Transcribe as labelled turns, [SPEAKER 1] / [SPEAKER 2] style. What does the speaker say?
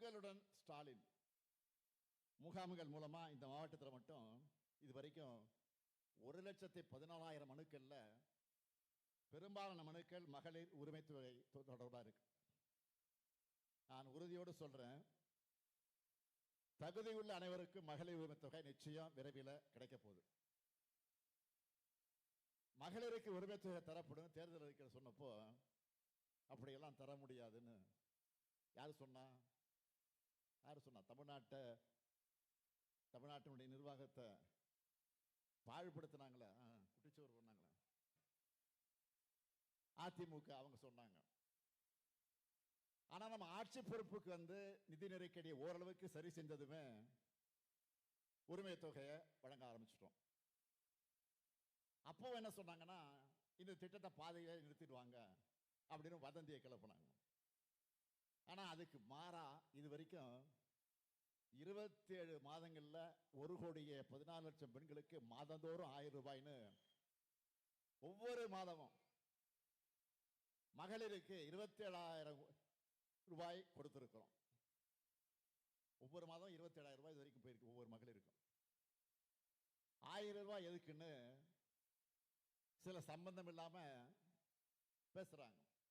[SPEAKER 1] உங்களுடன் ஸ்டாலின் முகாம்கள் மூலமாக இந்த மாவட்டத்தில் மட்டும் இது வரைக்கும் ஒரு லட்சத்தி பதினாலாயிரம் மனுக்களில் பெரும்பாலான மனுக்கள் மகளிர் உரிமைத்துறை தொடர்பாக இருக்கு. நான் உறுதியோடு சொல்கிறேன் தகுதியுள்ள அனைவருக்கும் மகளிர் உரிமை தொகை நிச்சயம் விரைவில் கிடைக்க போகுது. மகளிருக்கு உரிமை தொகை தரப்படும். தேர்தல் அறிக்கையில் சொன்னப்போ அப்படியெல்லாம் தர முடியாதுன்னு யார் சொன்னா? யார் சொன்னா? தமிழ்நாட்டை தமிழ்நாட்டினுடைய நிர்வாகத்தை பாழ்படுத்தினாங்களே? ஆ, பண்ணாங்களே? அதிமுக அவங்க சொன்னாங்க. ஆனா நம்ம ஆட்சி பொறுப்புக்கு வந்து நிதி நெருக்கடியை ஓரளவுக்கு சரி செஞ்சதுமே உரிமை தொகையை வழங்க ஆரம்பிச்சிட்டோம். அப்போ என்ன சொன்னாங்கன்னா இந்த திட்டத்தை பாதையை நிறுத்திடுவாங்க அப்படின்னு வதந்தியை கிளப்புனாங்க. ஆனால் அதுக்கு மாறா இது வரைக்கும் இருபத்தேழு மாதங்களில் மாதங்கள்ல ஒரு கோடியே பதினாலு லட்சம் பெண்களுக்கு மாதந்தோறும் ஆயிரம் ரூபாய்னு ஒவ்வொரு மாதமும் மகளிருக்கு இருபத்தி ஏழாயிரம் ரூபாய் கொடுத்திருக்கிறோம். ஒவ்வொரு மாதம் இருபத்தி ஏழாயிரம் ரூபாய் இது வரைக்கும் போயிருக்கு ஒவ்வொரு மகளிருக்கும். ஆயிரம் ரூபாய் எதுக்குன்னு சில சம்பந்தம் இல்லாமல் பேசுறாங்க.